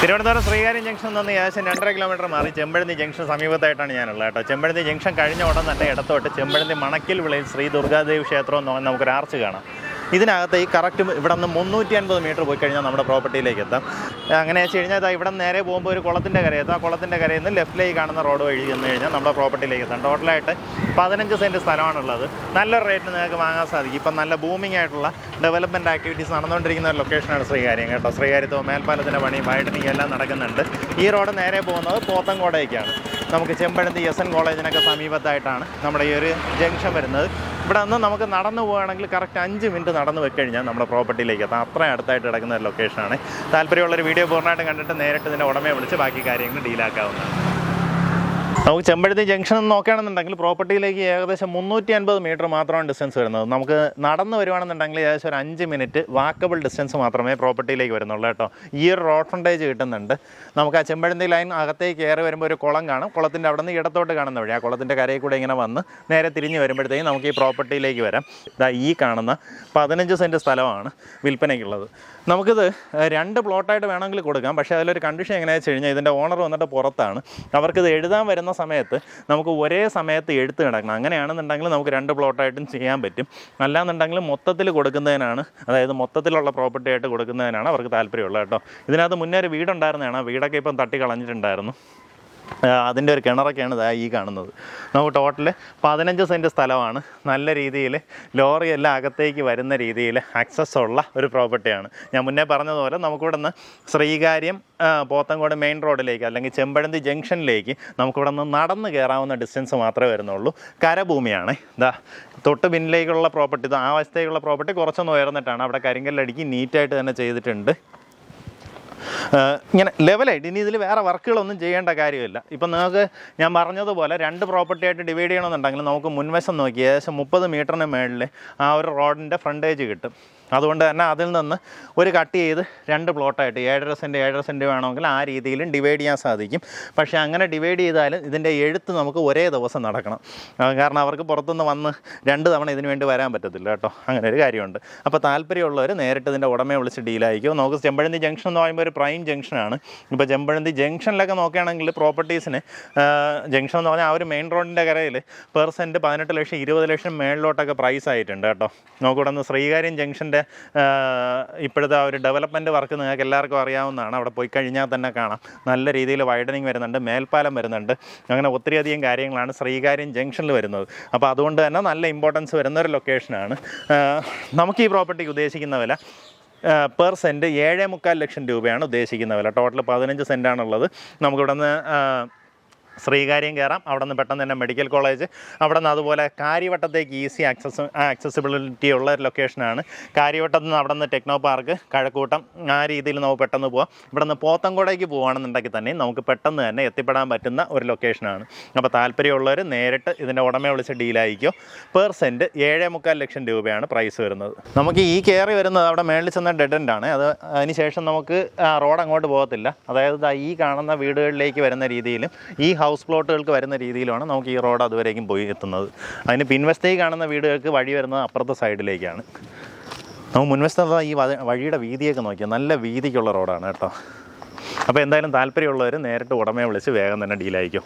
Thiruvananthapuram Sreekaryam junction നിന്ന് ഏകദേശം രണ്ടര കിലോമീറ്റർ മാറി ചെമ്പഴന്തി ജംഗ്ഷൻ സമീപത്തായിട്ടാണ് ഞാനുള്ളത് കേട്ടോ. ചെമ്പഴന്തി ജംഗ്ഷൻ കഴിഞ്ഞ ഉടൻ തന്നെ ഇടത്തോട്ട് ചെമ്പഴന്തി മണക്കിൽ വിളയിൽ ശ്രീ ദുർഗാദേവി ക്ഷേത്രം എന്ന് പറഞ്ഞാൽ നമുക്കൊരു ആർച്ച് കാണാം. ഇതിനകത്ത് ഈ കറക്റ്റ് ഇവിടെ നിന്ന് മുന്നൂറ്റി അൻപത് മീറ്റർ പോയി കഴിഞ്ഞാൽ നമ്മുടെ പ്രോപ്പർട്ടിയിലേക്ക് എത്താം. അങ്ങനെ വെച്ച് കഴിഞ്ഞാൽ ഇവിടെ നേരെ പോകുമ്പോൾ ഒരു കുളത്തിന്റെ കരയെത്തും ആ കുളത്തിന്റെ കരയിൽ നിന്ന് ലെഫ്റ്റിലേക്ക് കാണുന്ന റോഡ് വഴി ചെന്ന് കഴിഞ്ഞാൽ നമ്മുടെ പ്രോപ്പർട്ടിയിലേക്ക് എത്താം. ടോട്ടലായിട്ട് പതിനഞ്ച് സെന്റ് സ്ഥലമാണുള്ളത്. നല്ലൊരു റേറ്റിന് നിങ്ങൾക്ക് വാങ്ങാൻ സാധിക്കും. ഇപ്പം നല്ല ബൂമിംഗ് ആയിട്ടുള്ള ഡെവലപ്മെന്റ് ആക്ടിവിറ്റീസ് നടന്നുകൊണ്ടിരിക്കുന്ന ഒരു ലൊക്കേഷനാണ് ശ്രീകാര്യം കേട്ടോ. ശ്രീകാര്യത്തോ മേൽപ്പാലത്തിന്റെ പണി വൈഡനിങ് എല്ലാം നടക്കുന്നുണ്ട്. ഈ റോഡ് നേരെ പോകുന്നത് പോത്തൻകോടേക്കാണ് നമുക്ക് ചെമ്പഴന്തി എസ് എൻ കോളേജിനൊക്കെ സമീപത്തായിട്ടാണ് നമ്മുടെ ഈ ഒരു ജംഗ്ഷൻ വരുന്നത്. ഇവിടെ നിന്ന് നമുക്ക് നടന്നു പോവുകയാണെങ്കിൽ കറക്റ്റ് അഞ്ച് മിനിറ്റ് നടന്നു വെച്ച് കഴിഞ്ഞാൽ നമ്മുടെ പ്രോപ്പർട്ടിയിലേക്ക് എത്താം. അത്രയും അടുത്തായിട്ട് കിടക്കുന്ന ലൊക്കേഷനാണ് താല്പര്യമുള്ളൊരു വീഡിയോ പൂർണമായിട്ട് കണ്ടിട്ട് നേരിട്ട് ഇതിന്റെ ഉടമയെ വിളിച്ച് ബാക്കി കാര്യങ്ങൾ ഡീലാക്കാവുന്നതാണ് നമുക്ക് ചെമ്പഴത്തി ജംഗ്ഷൻ നോക്കുകയാണെന്നുണ്ടെങ്കിൽ പ്രോപ്പർട്ടിയിലേക്ക് ഏകദേശം മുന്നൂറ്റി അൻപത് മീറ്റർ മാത്രമാണ് ഡിസ്റ്റൻസ് വരുന്നത്. നമുക്ക് നടന്ന് വരുവാണെന്നുണ്ടെങ്കിൽ ഏകദേശം ഒരു അഞ്ച് മിനിറ്റ് വാക്കബിൾ ഡിസ്റ്റൻസ് മാത്രമേ പ്രോപ്പർട്ടിയിലേക്ക് വരുന്നുള്ളൂ കേട്ടോ. ഈ ഒരു റോഡ് ഫ്രണ്ടേജ് കിട്ടുന്നുണ്ട്. നമുക്ക് ആ ചെമ്പഴന്തി ലൈൻ അകത്തേക്ക് കയറി വരുമ്പോൾ ഒരു കുളം കാണും. കുളത്തിന്റെ അവിടെ നിന്ന് ഇടത്തോട്ട് കാണുന്ന വഴി ആ കുളത്തിന്റെ കരയിൽ കൂടെ ഇങ്ങനെ വന്ന് നേരെ തിരിഞ്ഞ് വരുമ്പോഴത്തേക്കും നമുക്ക് ഈ പ്രോപ്പർട്ടിയിലേക്ക് വരാം. ഇതാ ഈ കാണുന്ന പതിനഞ്ച് സെന്റ് സ്ഥലമാണ് വിൽപ്പനയ്ക്കുള്ളത്. നമുക്കിത് രണ്ട് പ്ലോട്ടായിട്ട് വേണമെങ്കിൽ കൊടുക്കാം. പക്ഷേ അതിലൊരു കണ്ടീഷൻ എങ്ങനെയാണെന്ന് വെച്ച് കഴിഞ്ഞാൽ ഇതിന്റെ ഓണർ വന്നിട്ട് പുറത്താണ്. അവർക്കിത് എഴുതാൻ വരുന്ന സമയത്ത് നമുക്ക് ഒരേ സമയത്ത് എഴുത്ത് കിടക്കണം. അങ്ങനെയാണെന്നുണ്ടെങ്കിൽ നമുക്ക് രണ്ട് പ്ലോട്ടായിട്ടും ചെയ്യാൻ പറ്റും. അല്ലാന്നുണ്ടെങ്കിൽ മൊത്തത്തിൽ കൊടുക്കുന്നതിനാണ് അതായത് മൊത്തത്തിലുള്ള പ്രോപ്പർട്ടി ആയിട്ട് കൊടുക്കുന്നതിനാണ് അവർക്ക് താല്പര്യമുള്ളത് കേട്ടോ. ഇതിനകത്ത് മുന്നേ ഒരു വീടുണ്ടായിരുന്നതാണ്. വീടൊക്കെ ഇപ്പം തട്ടി കളഞ്ഞിട്ടുണ്ടായിരുന്നു. അതിന്റെ ഒരു കിണറൊക്കെയാണ് ഇതാ ഈ കാണുന്നത്. നമുക്ക് ടോട്ടൽ പതിനഞ്ച് സെന്റ് സ്ഥലമാണ്. നല്ല രീതിയിൽ ലോറി എല്ലാം അകത്തേക്ക് വരുന്ന രീതിയിൽ ആക്സസ് ഉള്ള ഒരു പ്രോപ്പർട്ടിയാണ് ഞാൻ മുന്നേ പറഞ്ഞതുപോലെ നമുക്കിവിടെ നിന്ന് ശ്രീകാര്യം പോത്തങ്കോട് മെയിൻ റോഡിലേക്ക് അല്ലെങ്കിൽ ചെമ്പഴന്തി ജംഗ്ഷനിലേക്ക് നമുക്കിവിടെ നിന്ന് നടന്ന് കയറാവുന്ന ഡിസ്റ്റൻസ് മാത്രമേ വരുന്നുള്ളൂ. കരഭൂമിയാണ്. ഇതാ തൊട്ട് പിന്നിലേക്കുള്ള പ്രോപ്പർട്ടി ഇത് ആ വശത്തേക്കുള്ള പ്രോപ്പർട്ടി കുറച്ചൊന്ന് ഉയർന്നിട്ടാണ് അവിടെ കരിങ്കല്ലടിക്ക് നീറ്റായിട്ട് തന്നെ ചെയ്തിട്ടുണ്ട്. ഇങ്ങനെ ലെവലായിട്ട് ഇനി ഇതിൽ വേറെ വർക്കുകളൊന്നും ചെയ്യേണ്ട കാര്യമില്ല. ഇപ്പം നിങ്ങൾക്ക് ഞാൻ പറഞ്ഞതുപോലെ രണ്ട് പ്രോപ്പർട്ടി ആയിട്ട് ഡിവൈഡ് ചെയ്യണമെന്നുണ്ടെങ്കിൽ നമുക്ക് മുൻവശം നോക്കി ഏകദേശം മുപ്പത് മീറ്ററിന് മേളിൽ ആ ഒരു റോഡിന്റെ ഫ്രണ്ടേജ് കിട്ടും. അതുകൊണ്ട് തന്നെ അതിൽ നിന്ന് ഒരു കട്ട് ചെയ്ത് രണ്ട് പ്ലോട്ടായിട്ട് ഏഴര സെന്റ് ഏഴര സെന്റ് വേണമെങ്കിൽ ആ രീതിയിലും ഡിവൈഡ് ചെയ്യാൻ സാധിക്കും. പക്ഷേ അങ്ങനെ ഡിവൈഡ് ചെയ്താലും ഇതിന്റെ എഴുത്ത് നമുക്ക് ഒരേ ദിവസം നടക്കണം. കാരണം അവർക്ക് പുറത്തുനിന്ന് വന്ന് രണ്ട് തവണ ഇതിന് വേണ്ടി വരാൻ പറ്റത്തില്ല കേട്ടോ. അങ്ങനെ ഒരു കാര്യമുണ്ട്. അപ്പോൾ താല്പര്യമുള്ളവർ നേരിട്ട് ഇതിന്റെ ഉടമയെ വിളിച്ച് ഡീലായിരിക്കും നമുക്ക് ചെമ്പഴന്തി ജംഗ്ഷൻ എന്ന് പറയുമ്പോൾ ഒരു പ്രൈം ജംഗ്ഷനാണ് ഇപ്പോൾ ചെമ്പഴന്തി ജംഗ്ഷനിലൊക്കെ നോക്കുകയാണെങ്കിൽ പ്രോപ്പർട്ടീസിന് ജംഗ്ഷൻ എന്ന് പറഞ്ഞാൽ ആ ഒരു മെയിൻ റോഡിന്റെ കരയിൽ പെർ സെന്റ് പതിനെട്ട് ലക്ഷം ഇരുപത് ലക്ഷം മേളിലോട്ടൊക്കെ പ്രൈസ് ആയിട്ടുണ്ട് കേട്ടോ. നമുക്കിവിടെ നിന്ന് ശ്രീകാര്യം ജംഗ്ഷന്റെ ഇപ്പോഴത്തെ ആ ഒരു ഡെവലപ്മെന്റ് വർക്ക് നിങ്ങൾക്ക് എല്ലാവർക്കും അറിയാവുന്നതാണ്. അവിടെ പോയി കഴിഞ്ഞാൽ തന്നെ കാണാം. നല്ല രീതിയിൽ വൈഡനിങ് വരുന്നുണ്ട് മേൽപ്പാലം വരുന്നുണ്ട്. അങ്ങനെ ഒത്തിരിയധികം കാര്യങ്ങളാണ് ശ്രീകാര്യം ജംഗ്ഷനിൽ വരുന്നത്. അപ്പോൾ അതുകൊണ്ട് തന്നെ നല്ല ഇമ്പോർട്ടൻസ് വരുന്ന ഒരു ലൊക്കേഷനാണ് നമുക്ക് ഈ പ്രോപ്പർട്ടിക്ക് ഉദ്ദേശിക്കുന്ന വില പെർ സെന്റ് ഏഴേ മുക്കാൽ ലക്ഷം രൂപയാണ് ഉദ്ദേശിക്കുന്ന വില. ടോട്ടൽ പതിനഞ്ച് സെന്റാണുള്ളത് നമുക്കിവിടെ നിന്ന് ശ്രീകാര്യം കയറാം. അവിടെ നിന്ന് പെട്ടെന്ന് തന്നെ മെഡിക്കൽ കോളേജ്. അവിടെ നിന്ന് അതുപോലെ കാര്യവട്ടത്തേക്ക് ഈസി ആക്സസ് ആക്സസിബിലിറ്റി ഉള്ള ഒരു ലൊക്കേഷനാണ് കാര്യവട്ടത്ത് നിന്ന് അവിടെ നിന്ന് ടെക്നോ പാർക്ക് കഴക്കൂട്ടം ആ രീതിയിൽ നമുക്ക് പെട്ടെന്ന് പോവാം. ഇവിടെ നിന്ന് പോത്തങ്കോടേക്ക് പോവുകയാണെന്നുണ്ടെങ്കിൽ തന്നെ നമുക്ക് പെട്ടെന്ന് തന്നെ എത്തിപ്പെടാൻ പറ്റുന്ന ഒരു ലൊക്കേഷനാണ് അപ്പോൾ താല്പര്യമുള്ളവർ നേരിട്ട് ഇതിന്റെ ഉടമയെ വിളിച്ച് ഡീലായിരിക്കും പെർ സെന്റ് ഏഴേ മുക്കാൽ ലക്ഷം രൂപയാണ് പ്രൈസ് വരുന്നത്. നമുക്ക് ഈ കയറി വരുന്നത് അവിടെ മേളിൽ ചെന്ന ഡെഡ് എൻഡ് ആണ്. അത് അതിന് ശേഷം നമുക്ക് റോഡ് അങ്ങോട്ട് പോകത്തില്ല. അതായത് ഈ കാണുന്ന വീടുകളിലേക്ക് വരുന്ന രീതിയിലും ഈ ഹൗസ് പ്ലോട്ടുകൾക്ക് വരുന്ന രീതിയിലാണ് നമുക്ക് ഈ റോഡ് അതുവരേക്കും പോയി എത്തുന്നത്. അതിന് പിൻവശത്തേക്ക് കാണുന്ന വീടുകൾക്ക് വഴി വരുന്നത് അപ്പുറത്തെ സൈഡിലേക്കാണ്. നമുക്ക് മുൻവശത്തുള്ള ഈ വഴിയുടെ വീതിയൊക്കെ നോക്കിയാൽ നല്ല വീതിക്കുള്ള റോഡാണ് കേട്ടോ. അപ്പോൾ എന്തായാലും താല്പര്യമുള്ളവർ നേരിട്ട് ഉടമയെ വിളിച്ച് വേഗം തന്നെ ഡീലായിരിക്കും.